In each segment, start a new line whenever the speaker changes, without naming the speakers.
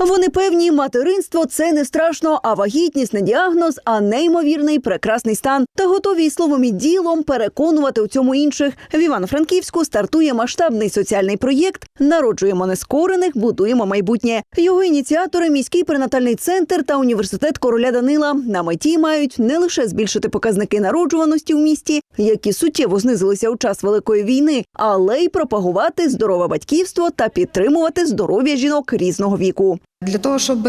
Вони певні, материнство це не страшно, а вагітність не діагноз, а неймовірний прекрасний стан. Та готові й словом і ділом переконувати у цьому інших. В Івано-Франківську стартує масштабний соціальний проєкт Народжуємо нескорених, будуємо майбутнє. Його ініціатори міський перинатальний центр та університет короля Данила на меті мають не лише збільшити показники народжуваності в місті, які суттєво знизилися у час великої війни, але й пропагувати здорове батьківство та підтримувати здоров'я жінок різного віку.
Для того, щоб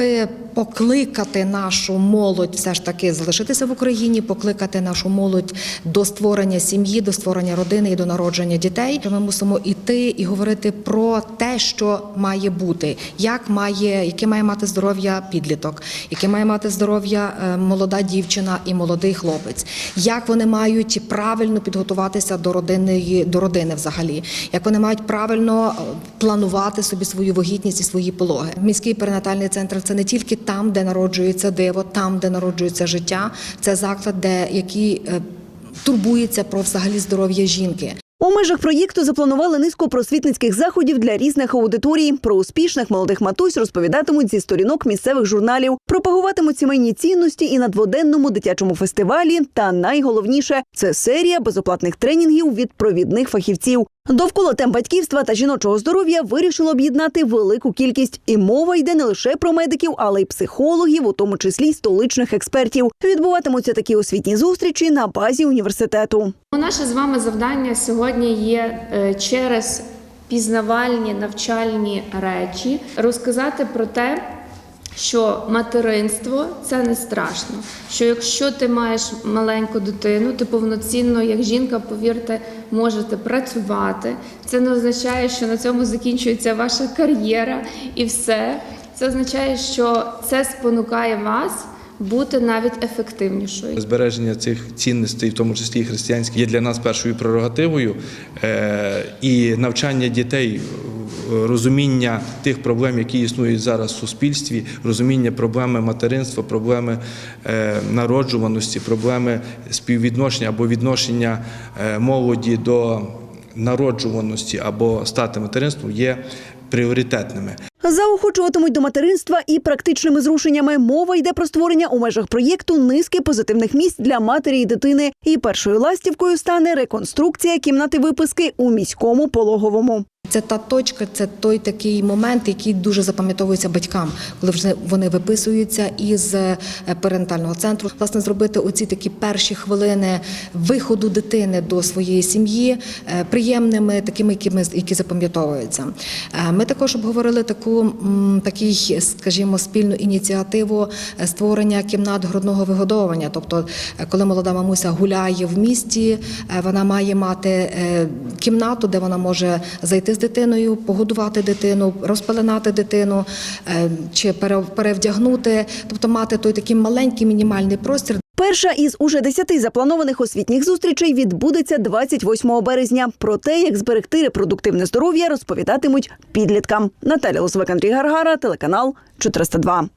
покликати нашу молодь все ж таки залишитися в Україні, покликати нашу молодь до створення сім'ї, до створення родини і до народження дітей, ми мусимо йти і говорити про те, що має бути, як має, яке має мати здоров'я підліток, яке має мати здоров'я е, молода дівчина і молодий хлопець, як вони мають правильно підготуватися до родини, до родини взагалі, як вони мають правильно е, планувати собі свою вагітність і свої пологи. Міський перинатальний центр це не тільки там, де народжується диво, там, де народжується життя. Це заклад, де який е, турбується про взагалі здоров'я жінки.
У межах проєкту запланували низку просвітницьких заходів для різних аудиторій. Про успішних молодих матусь розповідатимуть зі сторінок місцевих журналів, пропагуватимуть сімейні цінності і на дводенному дитячому фестивалі. Та найголовніше це серія безоплатних тренінгів від провідних фахівців. Довкола тем батьківства та жіночого здоров'я вирішило об'єднати велику кількість. І мова йде не лише про медиків, але й психологів, у тому числі й столичних експертів. Відбуватимуться такі освітні зустрічі на базі університету.
Наше з вами завдання сьогодні є е, через пізнавальні навчальні речі розказати про те, що материнство це не страшно. Що якщо ти маєш маленьку дитину, ти повноцінно, як жінка, повірте, можете працювати. Це не означає, що на цьому закінчується ваша кар'єра і все. Це означає, що це спонукає вас бути навіть ефективнішою.
Збереження цих цінностей, в тому числі і християнських, є для нас першою прерогативою. Е, І навчання дітей, розуміння тих проблем, які існують зараз в суспільстві, розуміння проблеми материнства, проблеми е, народжуваності, проблеми співвідношення або відношення е, молоді до народжуваності або стати материнством є пріоритетними.
Заохочуватимуть до материнства і практичними зрушеннями. Мова йде про створення у межах проєкту низки позитивних місць для матері і дитини. І першою ластівкою стане реконструкція кімнати виписки у міському пологовому.
Це та точка, це той такий момент, який дуже запам'ятовується батькам, коли вже вони виписуються із е, перинатального центру. Власне, зробити оці такі перші хвилини виходу дитини до своєї сім'ї е, приємними, такими, якими які запам'ятовуються. Е, Ми також обговорили таку такий, скажімо, спільну ініціативу створення кімнат грудного вигодовування. Тобто, коли молода мамуся гуляє в місті, вона має мати кімнату, де вона може зайти з дитиною, погодувати дитину, розпеленати дитину е, чи пере- перевдягнути, тобто мати той такий маленький мінімальний простір,
Перша із уже десяти запланованих освітніх зустрічей відбудеться 28 березня. Про те, як зберегти репродуктивне здоров'я, розповідатимуть підліткам. Наталя Лосвик, Андрій Гаргара, телеканал 402.